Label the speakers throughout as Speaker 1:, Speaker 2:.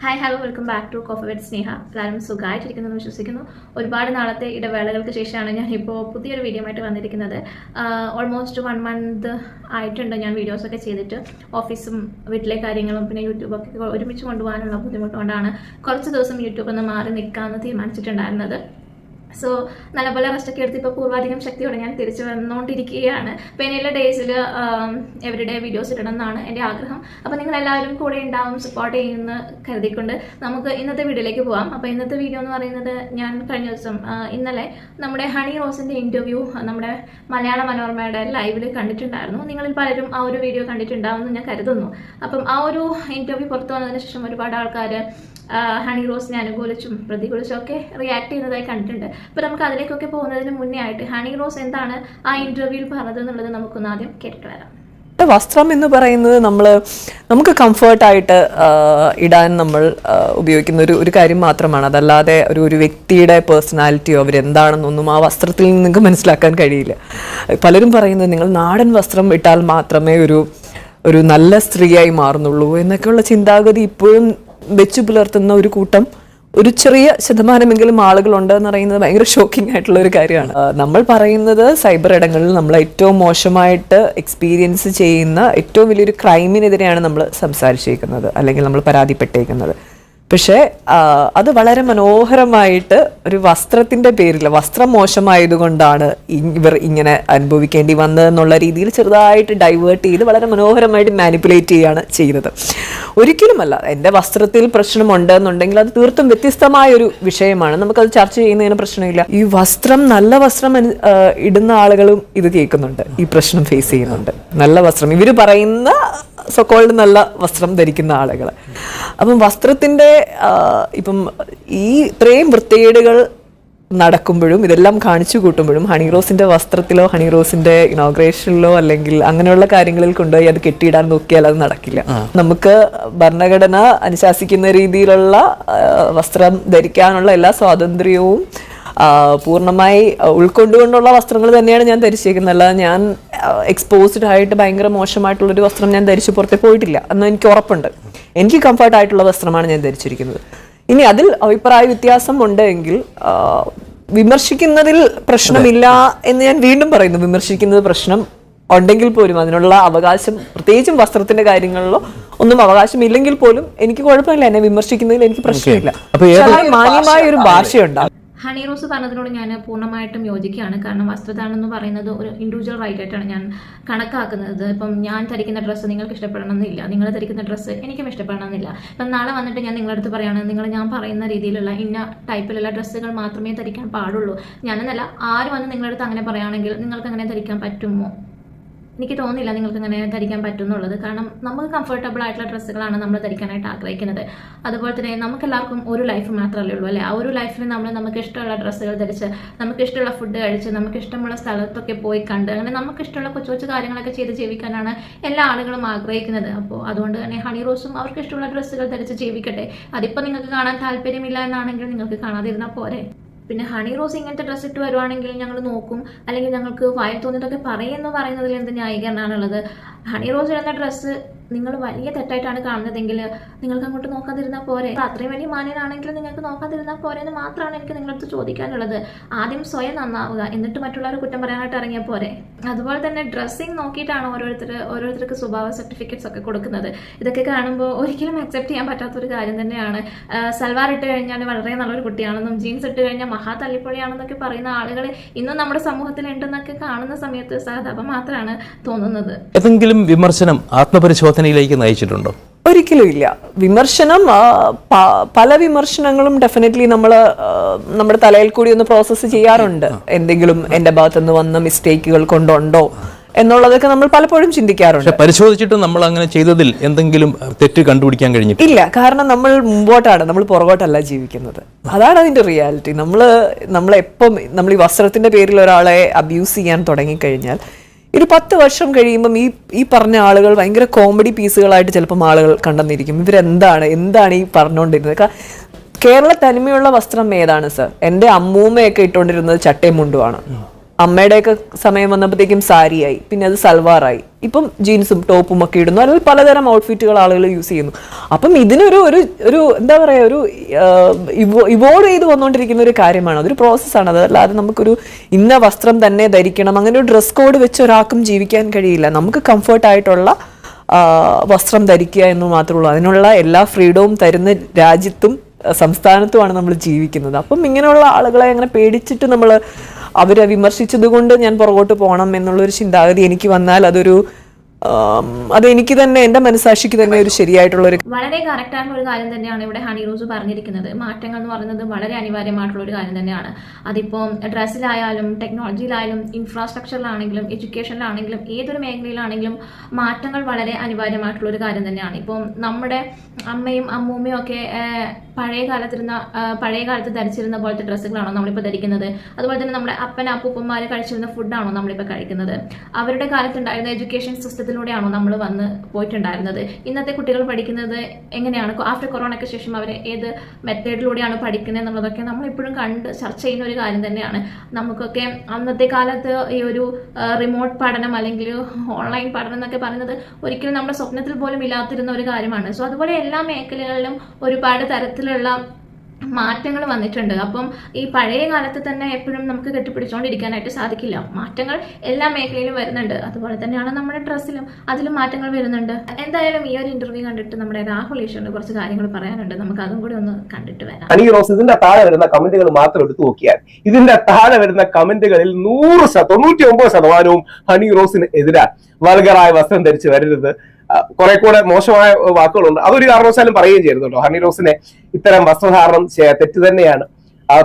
Speaker 1: Hi hello welcome back to coffee with Sneha എല്ലാവരും സുഖമായിട്ടിരിക്കുന്നു എന്ന് വിശ്വസിക്കുന്നു. ഒരുപാട് നാളത്തെ ഇടവേളകൾക്ക് ശേഷമാണ് ഞാൻ ഇപ്പോൾ പുതിയൊരു വീഡിയോ ആയിട്ട് വന്നിരിക്കുന്നത്. ഓൾമോസ്റ്റ് വൺ മന്ത് ആയിട്ടുണ്ട് ഞാൻ വീഡിയോസൊക്കെ ചെയ്തിട്ട് ഓഫീസും വീട്ടിലെ കാര്യങ്ങളും പിന്നെ യൂട്യൂബൊക്കെ ഒരുമിച്ച് കൊണ്ടുപോകാനുള്ള ബുദ്ധിമുട്ടുകൊണ്ടാണ് കുറച്ച് ദിവസം യൂട്യൂബിൽ നിന്ന് മാറി നിൽക്കാമെന്ന് തീരുമാനിച്ചിട്ടുണ്ടായിരുന്നത്. സോ നല്ലപോലെ റെസ്റ്റൊക്കെ എടുത്ത് ഇപ്പോൾ പൂർവാധികം ശക്തിയോടെ ഞാൻ തിരിച്ചു വന്നുകൊണ്ടിരിക്കുകയാണ് അപ്പോൾ ഇനിയുള്ള ഡേയ്സിൽ എവരിഡേ വീഡിയോസ് ഇടണം എന്നാണ് എന്റെ ആഗ്രഹം. അപ്പോൾ നിങ്ങൾ എല്ലാവരും കൂടെ ഉണ്ടാവും സപ്പോർട്ട് ചെയ്യുന്ന കരുതിക്കൊണ്ട് നമുക്ക് ഇന്നത്തെ വീഡിയോയിലേക്ക് പോവാം. അപ്പോൾ ഇന്നത്തെ വീഡിയോ എന്ന് പറയുന്നത് ഞാൻ കഴിഞ്ഞ ദിവസം ഇന്നലെ നമ്മുടെ ഹണി റോസിന്റെ ഇന്റർവ്യൂ നമ്മുടെ മലയാള മനോരമയുടെ ലൈവിൽ കണ്ടിട്ടുണ്ടായിരുന്നു. നിങ്ങളിൽ പലരും ആ ഒരു വീഡിയോ കണ്ടിട്ടുണ്ടാവുമെന്ന് ഞാൻ കരുതുന്നു. അപ്പം ആ ഒരു ഇന്റർവ്യൂ പുറത്തു വന്നതിന് ശേഷം ഒരുപാട് ആൾക്കാർ ഹണി റോസിനെ അനുകൂലിച്ചും പ്രതികൂലിച്ചും ഒക്കെ റിയാക്ട് ചെയ്യുന്നതായി കണ്ടിട്ടുണ്ട്. അപ്പോൾ നമുക്ക് അതിലേക്കൊക്കെ പോകുന്നതിന് മുന്നേ ആയിട്ട് ഹണി റോസ് എന്താണ് ആ ഇന്റർവ്യൂവിൽ പറഞ്ഞത് എന്നുള്ളത് നമുക്കൊന്ന് ആദ്യം വരാം.
Speaker 2: വസ്ത്രം എന്ന് പറയുന്നത് നമ്മൾ നമുക്ക് കംഫർട്ടായിട്ട് ഇടാൻ നമ്മൾ ഉപയോഗിക്കുന്ന ഒരു ഒരു കാര്യം മാത്രമാണ്. അതല്ലാതെ ഒരു ഒരു വ്യക്തിയുടെ പേഴ്സണാലിറ്റിയോ അവരെന്താണെന്നൊന്നും ആ വസ്ത്രത്തിൽ നിന്ന് നിങ്ങൾക്ക് മനസ്സിലാക്കാൻ കഴിയില്ല. പലരും പറയുന്നത് നിങ്ങൾ നാടൻ വസ്ത്രം ഇട്ടാൽ മാത്രമേ ഒരു ഒരു നല്ല സ്ത്രീയായി മാറുന്നുള്ളൂ എന്നൊക്കെയുള്ള ചിന്താഗതി ഇപ്പോഴും വെച്ചു പുലർത്തുന്ന ഒരു കൂട്ടം ഒരു ചെറിയ ശതമാനമെങ്കിലും ആളുകളുണ്ട് എന്ന് പറയുന്നത് ഭയങ്കര ഷോക്കിംഗ് ആയിട്ടുള്ള ഒരു കാര്യമാണ്. നമ്മൾ പറയുന്നത് സൈബർ ഇടങ്ങളിൽ നമ്മൾ ഏറ്റവും മോശമായിട്ട് എക്സ്പീരിയൻസ് ചെയ്യുന്ന ഏറ്റവും വലിയൊരു ക്രൈമിനെതിരെയാണ് നമ്മൾ സംസാരിച്ചേക്കുന്നത്. അല്ലെങ്കിൽ നമ്മൾ പരാതിപ്പെട്ടേക്കുന്നത് പക്ഷേ അത് വളരെ മനോഹരമായിട്ട് ഒരു വസ്ത്രത്തിന്റെ പേരിൽ വസ്ത്രം മോശമായതുകൊണ്ടാണ് ഇവർ ഇങ്ങനെ അനുഭവിക്കേണ്ടി വന്നതെന്നുള്ള രീതിയിൽ ചെറുതായിട്ട് ഡൈവേർട്ട് ചെയ്ത് വളരെ മനോഹരമായിട്ട് മാനിപ്പുലേറ്റ് ചെയ്യുകയാണ് ചെയ്യുന്നത് ഒരിക്കലുമല്ല എന്റെ വസ്ത്രത്തിൽ പ്രശ്നമുണ്ട് എന്നുണ്ടെങ്കിൽ അത് തീർത്തും വ്യത്യസ്തമായ ഒരു വിഷയമാണ്. നമുക്കത് ചർച്ച ചെയ്യുന്നതിന് പ്രശ്നമില്ല. ഈ വസ്ത്രം നല്ല വസ്ത്രം ഇടുന്ന ആളുകളും ഇത് കേൾക്കുന്നുണ്ട്. ഈ പ്രശ്നം ഫേസ് ചെയ്യുന്നുണ്ട്. നല്ല വസ്ത്രം. ഇവർ പറയുന്ന സൊക്കോൾഡ് നല്ല വസ്ത്രം ധരിക്കുന്ന ആളുകൾ അപ്പം വസ്ത്രത്തിന്റെ ഇപ്പം ഈ ഇത്രയും വൃത്തികേടുകൾ നടക്കുമ്പോഴും ഇതെല്ലാം കാണിച്ചു കൂട്ടുമ്പോഴും ഹണി റോസിന്റെ വസ്ത്രത്തിലോ ഹണി റോസിന്റെ ഇനോഗ്രേഷനിലോ അല്ലെങ്കിൽ അങ്ങനെയുള്ള കാര്യങ്ങളിൽ കൊണ്ടുപോയി അത് കെട്ടിയിടാൻ നോക്കിയാൽ അത് നടക്കില്ല. നമുക്ക് ഭരണഘടന അനുശാസിക്കുന്ന രീതിയിലുള്ള വസ്ത്രം ധരിക്കാനുള്ള എല്ലാ സ്വാതന്ത്ര്യവും പൂർണമായി ഉൾക്കൊണ്ടുകൊണ്ടുള്ള വസ്ത്രങ്ങൾ തന്നെയാണ് ഞാൻ ധരിച്ചേക്കുന്നത്. അല്ലാതെ ഞാൻ എക്സ്പോസ്ഡ് ആയിട്ട് ഭയങ്കര മോശമായിട്ടുള്ളൊരു വസ്ത്രം ഞാൻ ധരിച്ചു പുറത്തെ പോയിട്ടില്ല. എന്ന് എനിക്ക് ഉറപ്പുണ്ട്. എനിക്ക് കംഫർട്ട് ആയിട്ടുള്ള വസ്ത്രമാണ് ഞാൻ ധരിച്ചിരിക്കുന്നത്. ഇനി അതിൽ അഭിപ്രായ വ്യത്യാസം ഉണ്ടെങ്കിൽ വിമർശിക്കുന്നതിൽ പ്രശ്നമില്ല എന്ന് ഞാൻ വീണ്ടും പറയുന്നു. വിമർശിക്കുന്നത് പ്രശ്നം ഉണ്ടെങ്കിൽ പോലും അതിനുള്ള അവകാശം പ്രത്യേകിച്ചും വസ്ത്രത്തിന്റെ കാര്യങ്ങളിലോ ഒന്നും അവകാശം ഇല്ലെങ്കിൽ പോലും എനിക്ക് കുഴപ്പമില്ല. എന്നെ വിമർശിക്കുന്നതിൽ എനിക്ക് പ്രശ്നമില്ല. മാന്യമായ ഒരു ഭാഷയുണ്ടാവും
Speaker 1: ഹണി റോസ് പറഞ്ഞതിനോട് ഞാൻ പൂർണമായിട്ടും യോജിക്കുകയാണ്. കാരണം വസ്ത്രദാനം എന്ന് പറയുന്നത് ഒരു ഇൻഡിവിജ്വൽ റൈറ്റ് ആയിട്ടാണ് ഞാൻ കണക്കാക്കുന്നത്. ഇപ്പം ഞാൻ ധരിക്കുന്ന ഡ്രസ്സ് നിങ്ങൾക്ക് ഇഷ്ടപ്പെടണമെന്നില്ല. നിങ്ങൾ ധരിക്കുന്ന ഡ്രസ്സ് എനിക്കും ഇഷ്ടപ്പെടണമെന്നില്ല. ഇപ്പം നാളെ വന്നിട്ട് ഞാൻ നിങ്ങളുടെ അടുത്ത് പറയുകയാണ് നിങ്ങൾ ഞാൻ പറയുന്ന രീതിയിലുള്ള ഇന്ന ടൈപ്പിലുള്ള ഡ്രസ്സുകൾ മാത്രമേ ധരിക്കാൻ പാടുള്ളൂ. ഞാനെന്നല്ല ആര് വന്ന് നിങ്ങളുടെ അടുത്ത് അങ്ങനെ പറയുകയാണെങ്കിൽ നിങ്ങൾക്ക് അങ്ങനെ ധരിക്കാൻ പറ്റുമോ? എനിക്ക് തോന്നുന്നില്ല നിങ്ങൾക്ക് ഇങ്ങനെ ധരിക്കാൻ പറ്റും എന്നുള്ളത് കാരണം നമുക്ക് കംഫർട്ടബിൾ ആയിട്ടുള്ള ഡ്രസ്സുകളാണ് നമ്മൾ ധരിക്കാനായിട്ട് ആഗ്രഹിക്കുന്നത്. അതുപോലെ തന്നെ നമുക്ക് എല്ലാവർക്കും ഒരു ലൈഫ് മാത്രമല്ലേ ഉള്ളൂ അല്ലേ? ആ ഒരു ലൈഫിൽ നമ്മൾ നമുക്ക് ഇഷ്ടമുള്ള ഡ്രസ്സുകൾ ധരിച്ച് നമുക്ക് ഇഷ്ടമുള്ള ഫുഡ് കഴിച്ച് നമുക്ക് ഇഷ്ടമുള്ള സ്ഥലത്തൊക്കെ പോയി കണ്ട് അങ്ങനെ നമുക്ക് ഇഷ്ടമുള്ള കൊച്ചു കൊച്ചു കാര്യങ്ങളൊക്കെ ചെയ്ത് ജീവിക്കാനാണ് എല്ലാ ആളുകളും ആഗ്രഹിക്കുന്നത്. അപ്പോൾ അതുകൊണ്ട് തന്നെ ഹണി റോസും അവർക്ക് ഇഷ്ടമുള്ള ഡ്രസ്സുകൾ ധരിച്ച് ജീവിക്കട്ടെ. അതിപ്പോൾ നിങ്ങൾക്ക് കാണാൻ താല്പര്യമില്ല എന്നാണെങ്കിൽ നിങ്ങൾക്ക് കാണാതിരുന്നാൽ പോരെ. പിന്നെ ഹണി റോസ് ഇങ്ങനത്തെ ഡ്രസ്സ് ഇട്ട് വരുവാണെങ്കിൽ ഞങ്ങൾ നോക്കും. അല്ലെങ്കിൽ ഞങ്ങൾക്ക് വായിൽ തോന്നിയതൊക്കെ പറയുമെന്ന് പറയുന്നതിൽ എന്ത് ന്യായീകരണമാണുള്ളത്? ഹണി റോസ് ഇടുന്ന ഡ്രസ്സ് നിങ്ങൾ വലിയ തെറ്റായിട്ടാണ് കാണുന്നതെങ്കിൽ നിങ്ങൾക്ക് അങ്ങോട്ട് നോക്കാതിരുന്നാൽ പോരെ. അത്രയും വലിയ മാന്യനാണെങ്കിൽ നിങ്ങൾക്ക് നോക്കാതിരുന്നാൽ പോരെ എന്ന് മാത്രമാണ് എനിക്ക് നിങ്ങളടുത്ത് ചോദിക്കാനുള്ളത്. ആദ്യം സ്വയം നന്നാവുക. എന്നിട്ട് മറ്റുള്ളവരെ കുറ്റം പറയാനായിട്ട് ഇറങ്ങിയാൽ പോരെ. അതുപോലെ തന്നെ ഡ്രസ്സിങ് നോക്കിയിട്ടാണ് ഓരോരുത്തർ ഓരോരുത്തർക്ക് സ്വഭാവ സർട്ടിഫിക്കറ്റ്സ് ഒക്കെ കൊടുക്കുന്നത്. ഇതൊക്കെ കാണുമ്പോൾ ഒരിക്കലും അക്സെപ്റ്റ് ചെയ്യാൻ പറ്റാത്തൊരു കാര്യം തന്നെയാണ്. സൽവാർ ഇട്ട് കഴിഞ്ഞാൽ വളരെ നല്ലൊരു കുട്ടിയാണെന്നും ജീൻസ് ഇട്ട് കഴിഞ്ഞാൽ മഹാ തല്ലിപ്പൊളിയാണെന്നൊക്കെ പറയുന്ന ആളുകൾ ഇന്നും നമ്മുടെ സമൂഹത്തിൽ ഉണ്ടെന്നൊക്കെ കാണുന്ന സമയത്ത് സഹതാപം മാത്രമാണ് തോന്നുന്നത്.
Speaker 3: ഏതെങ്കിലും വിമർശനം ആത്മപരിശോധനയിലേക്ക് നയിച്ചിട്ടുണ്ടോ?
Speaker 2: ഒരിക്കലും ഇല്ല. വിമർശനം പല വിമർശനങ്ങളും ഡെഫിനറ്റ്ലി നമ്മൾ നമ്മുടെ തലയിൽ കൂടി ഒന്ന് പ്രോസസ്സ് ചെയ്യാറുണ്ട്. എന്തെങ്കിലും എന്റെ ഭാഗത്തുനിന്ന് വന്ന മിസ്റ്റേക്കുകൾ കൊണ്ടുണ്ടോ എന്നുള്ളതൊക്കെ നമ്മൾ പലപ്പോഴും ചിന്തിക്കാറുണ്ട്.
Speaker 3: പരിശോധിച്ചിട്ട് നമ്മൾ അങ്ങനെ ചെയ്തതിൽ എന്തെങ്കിലും തെറ്റ് കണ്ടുപിടിക്കാൻ കഴിഞ്ഞു
Speaker 2: ഇല്ല. കാരണം നമ്മൾ മുമ്പോട്ടാണ്. നമ്മൾ പുറകോട്ടല്ല ജീവിക്കുന്നത്. അതാണ് അതിന്റെ റിയാലിറ്റി നമ്മൾ നമ്മളെപ്പം നമ്മൾ ഈ വസ്ത്രത്തിന്റെ പേരിൽ ഒരാളെ അബ്യൂസ് ചെയ്യാൻ തുടങ്ങിക്കഴിഞ്ഞാൽ ഒരു പത്ത് വർഷം കഴിയുമ്പം ഈ ഈ പറഞ്ഞ ആളുകൾ ഭയങ്കര കോമഡി പീസുകളായിട്ട് ചിലപ്പം ആളുകൾ കണ്ടെന്നിരിക്കും. ഇവരെന്താണ്? എന്താണ് ഈ പറഞ്ഞുകൊണ്ടിരുന്നത് കേരള തനിമയുള്ള വസ്ത്രം ഏതാണ് സർ എന്റെ അമ്മൂമ്മയൊക്കെ ഇട്ടുകൊണ്ടിരുന്നത് ചട്ടയും മുണ്ടുമാണ് അമ്മയുടെയൊക്കെ സമയം വന്നപ്പോഴത്തേക്കും സാരിയായി പിന്നെ അത് സൽവാറായി. ഇപ്പം ജീൻസും ടോപ്പും ഒക്കെ ഇടുന്നു. അല്ലെങ്കിൽ പലതരം ഔട്ട്ഫിറ്റുകൾ ആളുകൾ യൂസ് ചെയ്യുന്നു. അപ്പം ഇതിനൊരു ഒരു ഒരു എന്താ പറയുക ഒരു ഇവോൾവ് ചെയ്ത് വന്നുകൊണ്ടിരിക്കുന്ന ഒരു കാര്യമാണ്. അതൊരു പ്രോസസ്സാണ് അതല്ലാതെ നമുക്കൊരു ഇന്ന വസ്ത്രം തന്നെ ധരിക്കണം അങ്ങനെ ഒരു ഡ്രസ് കോഡ് വെച്ച് ഒരാൾക്കും ജീവിക്കാൻ കഴിയില്ല. നമുക്ക് കംഫർട്ടായിട്ടുള്ള വസ്ത്രം ധരിക്കുക എന്ന് മാത്രമേ ഉള്ളൂ അതിനുള്ള എല്ലാ ഫ്രീഡവും തരുന്ന രാജ്യത്തും സംസ്ഥാനത്തുമാണ് നമ്മൾ ജീവിക്കുന്നത്. അപ്പം ഇങ്ങനെയുള്ള ആളുകളെ അങ്ങനെ പേടിച്ചിട്ട് നമ്മൾ അവരെ വിമർശിച്ചതുകൊണ്ട് ഞാൻ പുറകോട്ട് പോകണം എന്നുള്ളൊരു ചിന്താഗതി എനിക്ക് വന്നാൽ അതൊരു അത് എനിക്ക് തന്നെ എന്റെ മനസാക്ഷിക്ക് തന്നെ ഒരു ശരിയായിട്ടുള്ള ഒരു
Speaker 1: വളരെ കറക്റ്റ് ആയിട്ടുള്ള ഒരു കാര്യം തന്നെയാണ് ഇവിടെ ഹണി റോസ് പറഞ്ഞിരിക്കുന്നത്. മാറ്റങ്ങൾ എന്ന് പറയുന്നത് വളരെ അനിവാര്യമായിട്ടുള്ള ഒരു കാര്യം തന്നെയാണ്. അതിപ്പോൾ ഡ്രസ്സിലായാലും ടെക്നോളജിയിലായാലും ഇൻഫ്രാസ്ട്രക്ചറിലാണെങ്കിലും എഡ്യൂക്കേഷനിലാണെങ്കിലും ഏതൊരു മേഖലയിലാണെങ്കിലും മാറ്റങ്ങൾ വളരെ അനിവാര്യമായിട്ടുള്ള ഒരു കാര്യം തന്നെയാണ്. ഇപ്പം നമ്മുടെ അമ്മയും അമ്മൂമ്മയും ഒക്കെ പഴയ കാലത്തിരുന്ന പഴയ കാലത്ത് ധരിച്ചിരുന്ന പോലത്തെ ഡ്രസ്സുകളാണോ നമ്മളിപ്പോൾ ധരിക്കുന്നത്? അതുപോലെ തന്നെ നമ്മുടെ അപ്പൻ അപ്പൂപ്പന്മാർ കഴിച്ചിരുന്ന ഫുഡാണോ നമ്മളിപ്പോൾ കഴിക്കുന്നത്? അവരുടെ കാലത്തുണ്ടായിരുന്ന എഡ്യൂക്കേഷൻ സിസ്റ്റത്തിലൂടെയാണോ നമ്മൾ വന്ന് പോയിട്ടുണ്ടായിരുന്നത്? ഇന്നത്തെ കുട്ടികൾ പഠിക്കുന്നത് എങ്ങനെയാണ്? ആഫ്റ്റർ കൊറോണയ്ക്ക് ശേഷം അവർ ഏത് മെത്തേഡിലൂടെയാണ് പഠിക്കുന്നത് എന്നുള്ളതൊക്കെ നമ്മൾ ഇപ്പോഴും കണ്ട് ചർച്ച ചെയ്യുന്ന ഒരു കാര്യം തന്നെയാണ്. നമുക്കൊക്കെ അന്നത്തെ കാലത്ത് ഈ ഒരു റിമോട്ട് പഠനം അല്ലെങ്കിൽ ഓൺലൈൻ പഠനം എന്നൊക്കെ പറയുന്നത് ഒരിക്കലും നമ്മുടെ സ്വപ്നത്തിൽ പോലും ഇല്ലാത്തിരുന്ന ഒരു കാര്യമാണ്. സോ അതുപോലെ എല്ലാ മേഖലകളിലും ഒരുപാട് തരത്തിലുള്ള മാറ്റങ്ങൾ വന്നിട്ടുണ്ട്. അപ്പം ഈ പഴയ കാലത്ത് തന്നെ എപ്പോഴും നമുക്ക് കെട്ടിപ്പിടിച്ചുകൊണ്ടിരിക്കാനായിട്ട് സാധിക്കില്ല. മാറ്റങ്ങൾ എല്ലാ മേഖലയിലും വരുന്നുണ്ട്. അതുപോലെ തന്നെയാണ് നമ്മുടെ ഡ്രസ്സിലും അതിലും മാറ്റങ്ങൾ വരുന്നുണ്ട്. എന്തായാലും ഈ ഒരു ഇന്റർവ്യൂ കണ്ടിട്ട് നമ്മുടെ രാഹുൽ ഈശ്വറിന് കുറച്ച് കാര്യങ്ങൾ പറയാനുണ്ട്. നമുക്ക് അതും കൂടി ഒന്ന് കണ്ടിട്ട് വരാം.
Speaker 4: റോസ് ഇതിന്റെ താഴെ വരുന്ന കമന്റുകൾ മാത്രം എടുത്തു നോക്കിയാൽ ഇതിന്റെ താഴെ വരുന്ന കമന്റുകളിൽ നൂറ് തൊണ്ണൂറ്റി ഒമ്പത് ശതമാനവും ഹണി റോസിന് എതിരാ. വൾഗറായ വസ്ത്രം ധരിച്ച് വരരുത്. കുറെ കൂടെ മോശമായ വാക്കുകളുണ്ട്. അതൊരു കാരണവശാലും പറയുകയും കേട്ടോ ഹണി റോസിനെ ഇത്തരം വസ്ത്രധാരണം തെറ്റ് തന്നെയാണ്.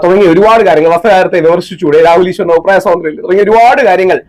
Speaker 4: തുടങ്ങിയ ഒരുപാട് കാര്യങ്ങൾ വസ്ത്രധാരത്തെ വിമർശിച്ചുകൂടെ രാഹുൽ ഈശ്വറിന്റെ അഭിപ്രായ സ്വാതന്ത്ര്യം. തുടങ്ങിയ ഒരുപാട് കാര്യങ്ങൾ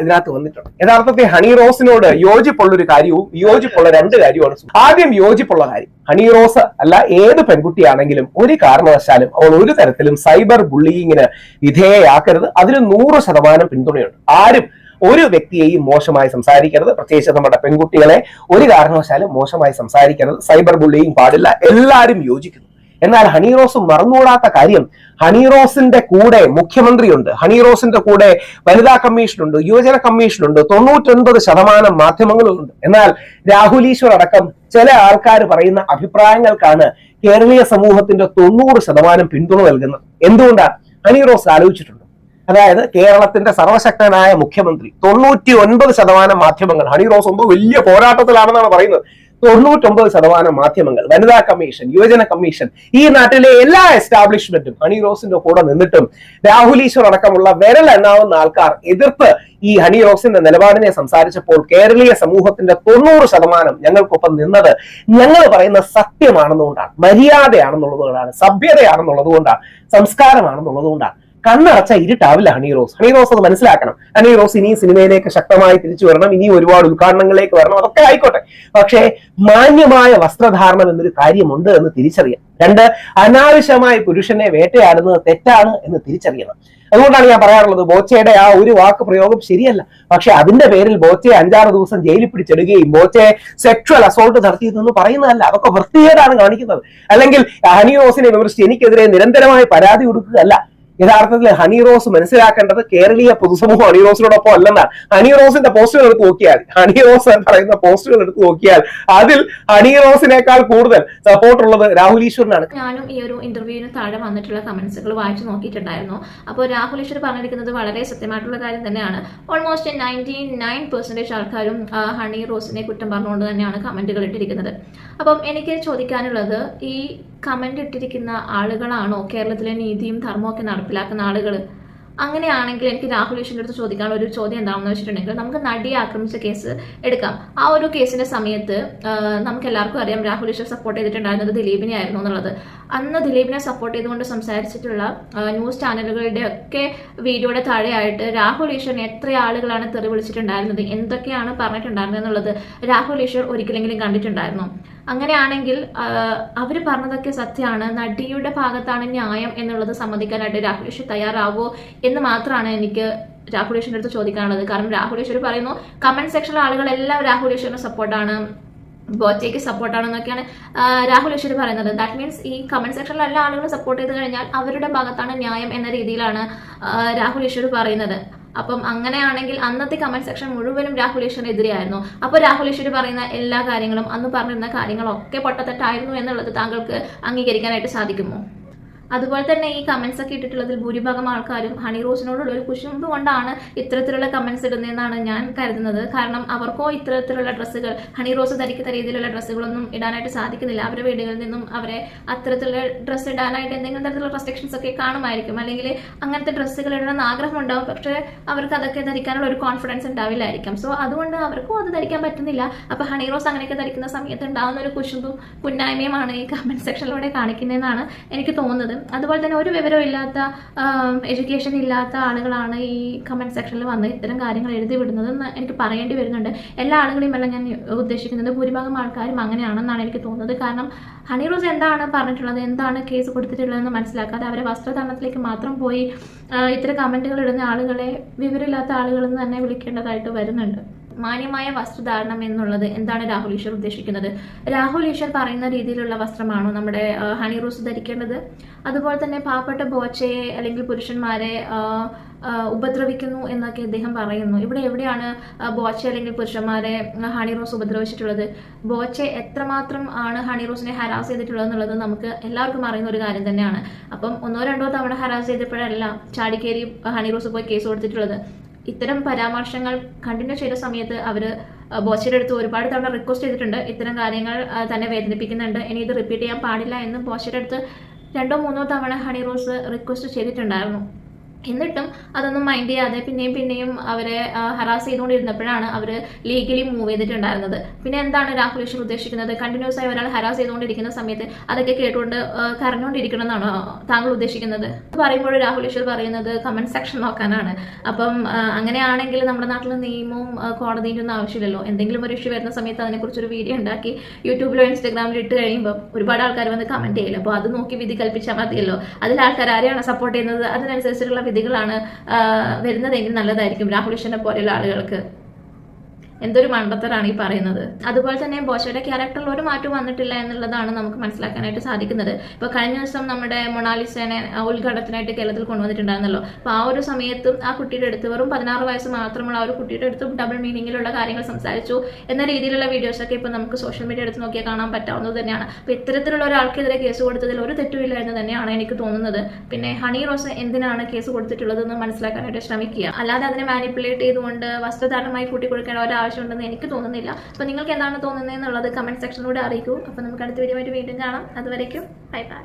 Speaker 4: ഇതിനകത്ത് വന്നിട്ടുണ്ട്. യഥാർത്ഥത്തിൽ ഹണി റോസിനോട് യോജിപ്പുള്ള ഒരു കാര്യവും യോജിപ്പുള്ള രണ്ട് കാര്യമാണ് ആദ്യം യോജിപ്പുള്ള കാര്യം ഹണി റോസ് അല്ല ഏത് പെൺകുട്ടിയാണെങ്കിലും ഒരു കാരണവശാലും അവൾ ഒരു തരത്തിലും സൈബർ ബുള്ളിങ്ങിന് വിധേയയാക്കരുത്. അതിന് നൂറ് ശതമാനം പിന്തുണയുണ്ട്. ആരും ഒരു വ്യക്തിയെയും മോശമായി സംസാരിക്കരുത്. പ്രത്യേകിച്ച് നമ്മുടെ പെൺകുട്ടികളെ ഒരു കാരണവശാലും മോശമായി സംസാരിക്കരുത്. സൈബർ ബുള്ളിയും പാടില്ല. എല്ലാവരും യോജിക്കുന്നു. എന്നാൽ ഹണി റോസ് മറന്നുകൂടാത്ത കാര്യം ഹണി റോസിന്റെ കൂടെ മുഖ്യമന്ത്രിയുണ്ട്. ഹണി റോസിന്റെ കൂടെ വനിതാ കമ്മീഷനുണ്ട് യുവജന കമ്മീഷനുണ്ട് തൊണ്ണൂറ്റൊൻപത് ശതമാനം മാധ്യമങ്ങളുമുണ്ട് എന്നാൽ രാഹുൽ ഈശ്വർ അടക്കം ചില ആൾക്കാർ പറയുന്ന അഭിപ്രായങ്ങൾക്കാണ് കേരളീയ സമൂഹത്തിന്റെ തൊണ്ണൂറ് ശതമാനം പിന്തുണ നൽകുന്നത്. എന്തുകൊണ്ടാണ് ഹണി റോസ് ആലോചിച്ചിട്ടുണ്ട്. അതായത് കേരളത്തിന്റെ സർവശക്തനായ മുഖ്യമന്ത്രി. തൊണ്ണൂറ്റി ഒൻപത് ശതമാനം മാധ്യമങ്ങൾ ഹണി റോസ് എന്തോ വലിയ പോരാട്ടത്തിലാണെന്നാണ് പറയുന്നത്. തൊണ്ണൂറ്റൊമ്പത് ശതമാനം മാധ്യമങ്ങൾ വനിതാ കമ്മീഷൻ യുവജന കമ്മീഷൻ ഈ നാട്ടിലെ എല്ലാ എസ്റ്റാബ്ലിഷ്മെന്റും ഹണി റോസിന്റെ കൂടെ നിന്നിട്ടും രാഹുൽ ഈശ്വർ അടക്കമുള്ള വിരൽ എണ്ണാവുന്ന ആൾക്കാർ എതിർത്ത് ഈ ഹണി റോസിന്റെ നിലപാടിനെ സംസാരിച്ചപ്പോൾ കേരളീയ സമൂഹത്തിന്റെ തൊണ്ണൂറ് ശതമാനം ഞങ്ങൾക്കൊപ്പം നിന്നത് ഞങ്ങൾ പറയുന്ന സത്യമാണെന്നുകൊണ്ടാണ് മര്യാദയാണെന്നുള്ളതുകൊണ്ടാണ് സഭ്യതയാണെന്നുള്ളത് കൊണ്ടാണ് സംസ്കാരമാണെന്നുള്ളത് കൊണ്ടാണ് കണ്ണടച്ച ഇരുട്ടാവില്ല ഹണി റോസ്. ഹണി റോസ് അത് മനസ്സിലാക്കണം. ഹണി റോസ് ഇനിയും സിനിമയിലേക്ക് ശക്തമായി തിരിച്ചു വരണം. ഇനിയും ഒരുപാട് ഉദ്ഘാടനങ്ങളിലേക്ക് വരണം. അതൊക്കെ ആയിക്കോട്ടെ. പക്ഷേ മാന്യമായ വസ്ത്രധാരണം എന്നൊരു കാര്യമുണ്ട് എന്ന് തിരിച്ചറിയാം. രണ്ട് അനാവശ്യമായി പുരുഷനെ വേട്ടയാടുന്നത് തെറ്റാണ് എന്ന് തിരിച്ചറിയണം. അതുകൊണ്ടാണ് ഞാൻ പറയാറുള്ളത് ബോച്ചയുടെ ആ ഒരു വാക്ക് പ്രയോഗം ശരിയല്ല. പക്ഷെ അതിന്റെ പേരിൽ ബോച്ചയെ അഞ്ചാറ് ദിവസം ജയിലിൽ പിടിച്ചിടുകയും ബോച്ചയെ സെക്ഷൽ അസോൾട്ട് നടത്തിയതെന്ന് പറയുന്നതല്ല അതൊക്കെ വൃത്തികേടാണ് കാണിക്കുന്നത്. അല്ലെങ്കിൽ ഹനി റോസിനെ വിമർശിച്ച് എനിക്കെതിരെ നിരന്തരമായി പരാതി കൊടുക്കുകയല്ല. യഥാർത്ഥത്തിൽ ഹണി റോസ് മനസ്സിലാക്കേണ്ടത് കേരളീയ പൊതുസമൂഹം ഹണി റോസിനോടൊപ്പം അല്ലെന്നാണ്. ഹണി റോസിന്റെ പോസ്റ്റുകൾ എടുത്ത് നോക്കിയാൽ ഹണി റോസ് എന്ന് പറയുന്ന പോസ്റ്റുകൾ എടുത്ത് നോക്കിയാൽ അതിൽ ഹണി റോസിനേക്കാൾ കൂടുതൽ സപ്പോർട്ട് ഉള്ളത് രാഹുൽ ഈശ്വറിനാണ്.
Speaker 1: ഞാനും ഈ ഒരു ഇന്റർവ്യൂവിന് താഴെ വന്നിട്ടുള്ള കമന്റ്സുകൾ വായിച്ചു നോക്കിയിട്ടുണ്ടായിരുന്നു. അപ്പോൾ രാഹുൽ ഈശ്വർ പറഞ്ഞിരിക്കുന്നത് വളരെ സത്യമായിട്ടുള്ള കാര്യം തന്നെയാണ്. ഓൾമോസ്റ്റ് നയന്റി നയൻ പെർസെന്റേജ് ആൾക്കാരും ഹണി റോസിനെ കുറ്റം പറഞ്ഞുകൊണ്ട് തന്നെയാണ് കമന്റുകൾ ഇട്ടിരിക്കുന്നത്. അപ്പം എനിക്ക് ചോദിക്കാനുള്ളത് ഈ കമന്റ് ഇട്ടിരിക്കുന്ന ആളുകളാണോ കേരളത്തിലെ നീതിയും ധർമ്മവും ഒക്കെ നടപ്പിലാക്കുന്ന ആളുകൾ അങ്ങനെയാണെങ്കിൽ എനിക്ക് രാഹുൽ ഈശ്വരന്റെ അടുത്ത് ചോദിക്കാനുള്ള ഒരു ചോദ്യം എന്താണെന്ന് വെച്ചിട്ടുണ്ടെങ്കിൽ നമുക്ക് നടിയെ ആക്രമിച്ച കേസ് എടുക്കാം. ആ ഒരു കേസിന്റെ സമയത്ത് നമുക്ക് എല്ലാവർക്കും അറിയാം രാഹുൽ ഈശ്വർ സപ്പോർട്ട് ചെയ്തിട്ടുണ്ടായിരുന്നത് ദിലീപിനെ ആയിരുന്നു എന്നുള്ളത്. അന്ന് ദിലീപിനെ സപ്പോർട്ട് ചെയ്തുകൊണ്ട് സംസാരിച്ചിട്ടുള്ള ന്യൂസ് ചാനലുകളുടെ ഒക്കെ വീഡിയോയുടെ താഴെയായിട്ട് രാഹുൽ ഈശ്വറിനെ എത്ര ആളുകളാണ് തെറി വിളിച്ചിട്ടുണ്ടായിരുന്നത്? എന്തൊക്കെയാണ് പറഞ്ഞിട്ടുണ്ടായിരുന്നത് എന്നുള്ളത് രാഹുൽ ഈശ്വർ ഒരിക്കലെങ്കിലും കണ്ടിട്ടുണ്ടായിരുന്നു? അങ്ങനെയാണെങ്കിൽ അവർ പറഞ്ഞതൊക്കെ സത്യമാണ്. നടിയുടെ ഭാഗത്താണ് ന്യായം എന്നുള്ളത് സമ്മതിക്കാനായിട്ട് ഈശ്വർ തയ്യാറാവോ എന്ന് മാത്രമാണ് എനിക്ക് ഈശ്വറിന്റെ അടുത്ത് ചോദിക്കാനുള്ളത്. കാരണം രാഹുൽ ഈശ്വർ പറയുന്നു കമന്റ് സെക്ഷനിലെ ആളുകളെല്ലാം രാഹുൽ ഈശ്വറിന് സപ്പോർട്ടാണ് ബോച്ചയ്ക്ക് സപ്പോർട്ടാണെന്നൊക്കെയാണ് രാഹുൽ ഈശ്വർ പറയുന്നത്. ദാറ്റ് മീൻസ് ഈ കമന്റ് സെക്ഷനിൽ എല്ലാ ആളുകളും സപ്പോർട്ട് ചെയ്ത് കഴിഞ്ഞാൽ അവരുടെ ഭാഗത്താണ് ന്യായം എന്ന രീതിയിലാണ് രാഹുൽ ഈശ്വർ പറയുന്നത്. അപ്പം അങ്ങനെയാണെങ്കിൽ അന്നത്തെ കമന്റ് സെക്ഷൻ മുഴുവനും രാഹുൽ ഈശ്വറിനെതിരെയായിരുന്നു അപ്പോൾ രാഹുൽ ഈശ്വർ പറയുന്ന എല്ലാ കാര്യങ്ങളും അന്ന് പറഞ്ഞിരുന്ന കാര്യങ്ങളൊക്കെ പൊട്ടത്തെട്ടായിരുന്നു എന്നുള്ളത് താങ്കൾക്ക് അംഗീകരിക്കാനായിട്ട് സാധിക്കുമോ? അതുപോലെ തന്നെ ഈ കമന്റ്സ് ഒക്കെ ഇട്ടിട്ടുള്ളതിൽ ഭൂരിഭാഗം ആൾക്കാരും ഹണി റോസിനോടുള്ള ഒരു കുശുമ്പ് കൊണ്ടാണ് ഇത്തരത്തിലുള്ള കമന്റ്സ് ഇടുന്നതെന്നാണ് ഞാൻ കരുതുന്നത്. കാരണം അവർക്കോ ഇത്തരത്തിലുള്ള ഡ്രസ്സുകൾ ഹണി റോസ് ധരിക്കുന്ന രീതിയിലുള്ള ഡ്രസ്സുകളൊന്നും ഇടാനായിട്ട് സാധിക്കുന്നില്ല. അവരുടെ വീടുകളിൽ നിന്നും അവരെ അത്തരത്തിലുള്ള ഡ്രസ്സ് ഇടാനായിട്ട് എന്തെങ്കിലും തരത്തിലുള്ള റെസ്ട്രിക്ഷൻസ് ഒക്കെ കാണുമായിരിക്കും. അല്ലെങ്കിൽ അങ്ങനത്തെ ഡ്രസ്സുകൾ ഇടണമെന്ന് ആഗ്രഹം ഉണ്ടാവും പക്ഷേ അവർക്ക് അതൊക്കെ ധരിക്കാനുള്ള ഒരു കോൺഫിഡൻസ് ഉണ്ടാവില്ലായിരിക്കും. സോ അതുകൊണ്ട് അവർക്കും അത് ധരിക്കാൻ പറ്റുന്നില്ല. അപ്പോൾ ഹണി റോസ് അങ്ങനെയൊക്കെ ധരിക്കുന്ന സമയത്ത് ഉണ്ടാകുന്ന ഒരു കുശുമ്പും പുന്നായ്മയുമാണ് ഈ കമന്റ് സെക്ഷനിലൂടെ കാണിക്കുന്നതെന്നാണ് എനിക്ക് തോന്നുന്നത്. അതുപോലെ തന്നെ ഒരു വിവരവും ഇല്ലാത്ത എഡ്യൂക്കേഷൻ ഇല്ലാത്ത ആളുകളാണ് ഈ കമന്റ് സെക്ഷനിൽ വന്ന് ഇത്തരം കാര്യങ്ങൾ എഴുതി വിടുന്നതെന്ന് എനിക്ക് പറയേണ്ടി വരുന്നുണ്ട്. എല്ലാ ആളുകളെയും എല്ലാം ഞാൻ ഉദ്ദേശിക്കുന്നത്. ഭൂരിഭാഗം ആൾക്കാരും അങ്ങനെയാണെന്നാണ് എനിക്ക് തോന്നുന്നത്. കാരണം ഹണി റോസ് എന്താണ് പറഞ്ഞിട്ടുള്ളത്? എന്താണ് കേസ് കൊടുത്തിട്ടുള്ളതെന്ന് മനസ്സിലാക്കാതെ അവരെ വസ്ത്രധാരണത്തിലേക്ക് മാത്രം പോയി ഇത്തരം കമന്റുകൾ ഇടുന്ന ആളുകളെ വിവരമില്ലാത്ത ആളുകളെന്ന് തന്നെ വിളിക്കേണ്ടതായിട്ട് വരുന്നുണ്ട്. മാന്യമായ വസ്ത്രധാരണം എന്നുള്ളത് എന്താണ് രാഹുൽ ഈശ്വർ ഉദ്ദേശിക്കുന്നത്? രാഹുൽ ഈശ്വർ പറയുന്ന രീതിയിലുള്ള വസ്ത്രമാണോ നമ്മുടെ ഹണി റോസ് ധരിക്കേണ്ടത്? അതുപോലെ തന്നെ പാവപ്പെട്ട ബോച്ചയെ അല്ലെങ്കിൽ പുരുഷന്മാരെ ഉപദ്രവിക്കുന്നു എന്നൊക്കെ അദ്ദേഹം പറയുന്നു. ഇവിടെ എവിടെയാണ് ബോച്ച അല്ലെങ്കിൽ പുരുഷന്മാരെ ഹണി റോസ് ഉപദ്രവിച്ചിട്ടുള്ളത്? ബോച്ച എത്രമാത്രം ആണ് ഹണി റോസിനെ ഹരാസ് ചെയ്തിട്ടുള്ളത് എന്നുള്ളത് നമുക്ക് എല്ലാവർക്കും അറിയുന്ന ഒരു കാര്യം തന്നെയാണ്. അപ്പം ഒന്നോ രണ്ടോ തവണ ഹരാസ് ചെയ്തപ്പോഴല്ല ചാടിക്കേരി ഹണി റോസ് പോയി കേസ് കൊടുത്തിട്ടുള്ളത്. ഇത്തരം പരാമർശങ്ങൾ കണ്ടിന്യൂ ചെയ്ത സമയത്ത് അവർ ബോച്ചയുടെ അടുത്ത് ഒരുപാട് തവണ റിക്വസ്റ്റ് ചെയ്തിട്ടുണ്ട്. ഇത്തരം കാര്യങ്ങൾ തന്നെ വേദനിപ്പിക്കുന്നുണ്ട്. ഇനി ഇത് റിപ്പീറ്റ് ചെയ്യാൻ പാടില്ല എന്ന് ബോച്ചയുടെ അടുത്ത് രണ്ടോ മൂന്നോ തവണ ഹണി റോസ് റിക്വസ്റ്റ് ചെയ്തിട്ടുണ്ടായിരുന്നു. എന്നിട്ടും അതൊന്നും മൈൻഡ് ചെയ്യാതെ പിന്നെയും പിന്നെയും അവരെ ഹറാസ് ചെയ്തുകൊണ്ടിരുന്നപ്പോഴാണ് അവർ ലീഗലി മൂവ് ചെയ്തിട്ടുണ്ടായിരുന്നത്. പിന്നെ എന്താണ് രാഹുൽ ഈശ്വർ ഉദ്ദേശിക്കുന്നത്? കണ്ടിന്യൂസ് ആയി ഒരാൾ ഹറാസ് ചെയ്തുകൊണ്ടിരിക്കുന്ന സമയത്ത് അതൊക്കെ കേട്ടുകൊണ്ട് കരഞ്ഞുകൊണ്ടിരിക്കണം എന്നാണോ താങ്കൾ ഉദ്ദേശിക്കുന്നത്? പറയുമ്പോൾ രാഹുൽ ഈശ്വർ പറയുന്നത് കമന്റ് സെക്ഷൻ നോക്കാനാണ്. അപ്പം അങ്ങനെയാണെങ്കിൽ നമ്മുടെ നാട്ടിൽ നിയമവും കോടതിന്റെ ഒന്നും ആവശ്യമില്ലല്ലോ. എന്തെങ്കിലും ഒരു ഇഷ്യൂ വരുന്ന സമയത്ത് അതിനെക്കുറിച്ചൊരു വീഡിയോ ഉണ്ടാക്കി യൂട്യൂബിലോ ഇൻസ്റ്റാഗ്രാമിലോ ഇട്ട് കഴിയുമ്പോൾ ഒരുപാട് ആൾക്കാർ വന്ന് കമന്റ് ചെയ്യില്ല. അപ്പോൾ അത് നോക്കി വിധി കൽപ്പിച്ചാൽ മതിയല്ലോ. അതിൽ ആൾക്കാർ ആരെയാണ് സപ്പോർട്ട് ചെയ്യുന്നത്? അതിനനുസരിച്ചിട്ടുള്ള ആ, വരുന്നതെങ്കിൽ നല്ലതായിരിക്കും. രാഹുൽ ഈശ്വരനെ പോലെയുള്ള ആളുകൾക്ക്. എന്തൊരു മണ്ടത്തരാണ് ഈ പറയുന്നത്. അതുപോലെ തന്നെ ബോഷയുടെ ക്യാരക്ടറിൽ ഒരു മാറ്റം വന്നിട്ടില്ല എന്നുള്ളതാണ് നമുക്ക് മനസ്സിലാക്കാനായിട്ട് സാധിക്കുന്നത്. ഇപ്പോൾ കഴിഞ്ഞ ദിവസം നമ്മുടെ മൊണാലിസേനെ ഉദ്ഘാടനത്തിനായിട്ട് കേരളത്തിൽ കൊണ്ടുവന്നിട്ടുണ്ടായിരുന്നല്ലോ. അപ്പോൾ ആ ഒരു സമയത്തും ആ കുട്ടിയുടെ അടുത്ത് വെറും പതിനാറ് വയസ്സ് മാത്രമുള്ള ആ ഒരു കുട്ടിയുടെ അടുത്തും ഡബിൾ മീനിങ്ങിലുള്ള കാര്യങ്ങൾ സംസാരിച്ചു. എന്ന രീതിയിലുള്ള വീഡിയോസൊക്കെ ഇപ്പോൾ നമുക്ക് സോഷ്യൽ മീഡിയ എടുത്ത് നോക്കിയാൽ കാണാൻ പറ്റാവുന്നത് തന്നെയാണ്. അപ്പോൾ ഇത്തരത്തിലുള്ള ഒരാൾക്കെതിരെ കേസ് കൊടുത്തതിൽ ഒരു തെറ്റുമില്ല എന്ന് തന്നെയാണ് എനിക്ക് തോന്നുന്നത്. പിന്നെ ഹണി റോസ് എന്തിനാണ് കേസ് കൊടുത്തിട്ടുള്ളതെന്ന് മനസ്സിലാക്കാനായിട്ട് ശ്രമിക്കുക. അല്ലാതെ അതിനെ മാനിപ്പുലേറ്റ് ചെയ്തുകൊണ്ട് വസ്ത്രധാരണമായി കൂട്ടിക്കൊടുക്കേണ്ട ഒരാവശ്യമുണ്ടെന്ന് എനിക്ക് തോന്നുന്നില്ല. അപ്പോൾ നിങ്ങൾക്ക് എന്താണ് തോന്നുന്നത് എന്നുള്ളത് കമന്റ് സെക്ഷനിലൂടെ അറിയിക്കൂ. അപ്പോൾ നമുക്ക് അടുത്ത വീഡിയോ ആയിട്ട് വീണ്ടും കാണാം. അതുവരേക്കും ബൈ ബൈ